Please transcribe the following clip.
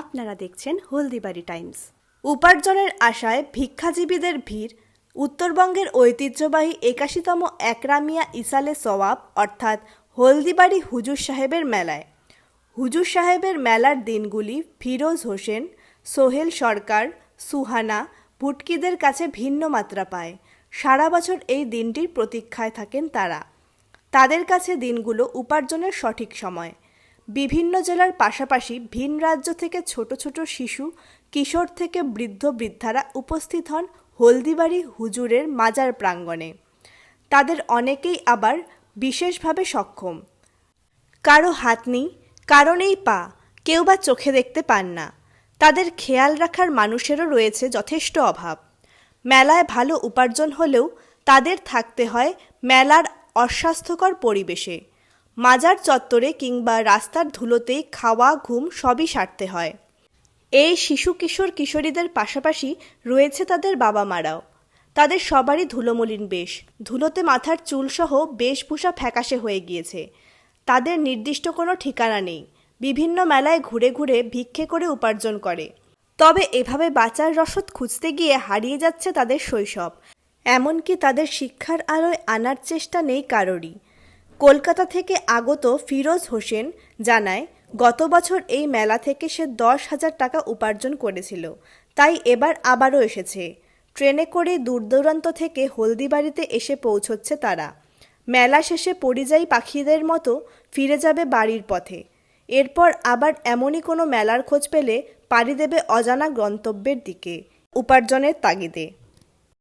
আপনারা দেখছেন হলদিবাড়ি টাইমস। উপার্জনের আশায় ভিক্ষাজীবীদের ভিড়, উত্তরবঙ্গের ঐতিহ্যবাহী একাশিতম একরামিয়া ইসালে সওয়াব, অর্থাৎ হলদিবাড়ি হুজুর সাহেবের মেলায়। হুজুর সাহেবের মেলার দিনগুলি ফিরোজ হোসেন, সোহেল সরকার, সুহানা, ভুটকিদের কাছে ভিন্ন মাত্রা পায়। সারা বছর এই দিনটির প্রতীক্ষায় থাকেন তারা। তাদের কাছে দিনগুলো উপার্জনের সঠিক সময়। বিভিন্ন জেলার পাশাপাশি ভিন রাজ্য থেকে ছোট ছোট শিশু, কিশোর থেকে বৃদ্ধ বৃদ্ধারা উপস্থিত হন হলদিবাড়ি হুজুরের মাজার প্রাঙ্গণে। তাদের অনেকেই আবার বিশেষভাবে সক্ষম। কারও হাত নেই, কারও নেই পা, কেউ বা চোখে দেখতে পান না। তাদের খেয়াল রাখার মানুষেরও রয়েছে যথেষ্ট অভাব। মেলায় ভালো উপার্জন হলেও তাদের থাকতে হয় মেলার অস্বাস্থ্যকর পরিবেশে। মাজার চত্বরে কিংবা রাস্তার ধুলোতেই খাওয়া, ঘুম সবই সারতে হয়। এই শিশু কিশোর কিশোরীদের পাশাপাশি রয়েছে তাদের বাবা মারাও তাদের সবারই ধুলোমলিন বেশ। ধুলোতে মাথার চুলসহ বেশভূষা ফ্যাকাশে হয়ে গিয়েছে। তাদের নির্দিষ্ট কোনো ঠিকানা নেই। বিভিন্ন মেলায় ঘুরে ঘুরে ভিক্ষে করে উপার্জন করে। তবে এভাবে বাঁচার রসদ খুঁজতে গিয়ে হারিয়ে যাচ্ছে তাদের শৈশব। এমনকি তাদের শিক্ষার আলোয় আনার চেষ্টা নেই কারোরই। কলকাতা থেকে আগত ফিরোজ হোসেন জানায়, গত বছর এই মেলা থেকে সে দশ হাজার টাকা উপার্জন করেছিল। তাই এবার আবারও এসেছে। ট্রেনে করে দূর দূরান্ত থেকে হলদিবাড়িতে এসে পৌঁছচ্ছে তারা। মেলা শেষে পরিযায়ী পাখিদের মতো ফিরে যাবে বাড়ির পথে। এরপর আবার এমনই কোনো মেলার খোঁজ পেলে পাড়ি দেবে অজানা গন্তব্যের দিকে, উপার্জনের তাগিদে।